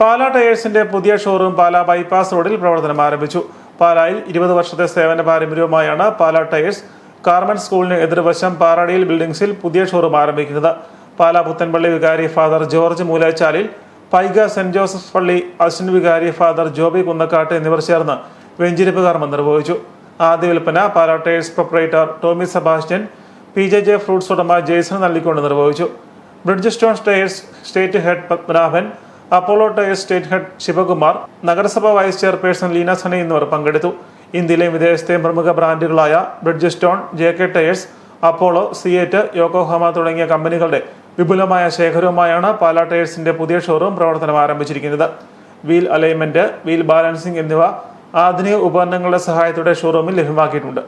പാലാ ടയേഴ്സിന്റെ പുതിയ showroom Pala bypass റോഡിൽ പ്രവർത്തനം ആരംഭിച്ചു. പാലായിൽ ഇരുപത് വർഷത്തെ സേവന പാരമ്പര്യവുമായാണ് പാലാ ടയേഴ്സ് കാർമൻ സ്കൂളിന് എതിർവശം പാറാടിയിൽ ബിൽഡിംഗ്സിൽ പുതിയ ഷോറൂം ആരംഭിക്കുന്നത്. പാലാ പുത്തൻപള്ളി വികാരി father George Moolachalil Paika saint Joseph പള്ളി അശ്വിൻ വികാരി ഫാദർ ജോബി കുന്നക്കാട്ട് എന്നിവർ ചേർന്ന് വെഞ്ചിരിപ്പ് കർമ്മം നിർവഹിച്ചു. ആദ്യ വിൽപ്പന Pala tyres proprietor Tomy Sebastian P J J fruits ഉടമ ജെയ്സൺ നൽകിക്കൊണ്ട് നിർവഹിച്ചു. Bridgestone tyres state head Padmanabhan Apollo tyre state head Sivakumar നഗരസഭാ വൈസ് ചെയർപേഴ്സൺ ലീന സനെ എന്നിവർ പങ്കെടുത്തു. ഇന്ത്യയിലെയും വിദേശത്തെയും പ്രമുഖ ബ്രാൻഡുകളായ Bridgestone J K tyres Apollo CEAT Yokohama തുടങ്ങിയ കമ്പനികളുടെ വിപുലമായ ശേഖരവുമായാണ് പാലാ ടയേഴ്സിന്റെ പുതിയ ഷോറൂം പ്രവർത്തനം ആരംഭിച്ചിരിക്കുന്നത്. വീൽ അലൈൻമെന്റ് വീൽ ബാലൻസിംഗ് എന്നിവ ആധുനിക ഉപകരണങ്ങളുടെ സഹായത്തോടെ ഷോറൂമിൽ ലഭ്യമാക്കിയിട്ടുണ്ട്.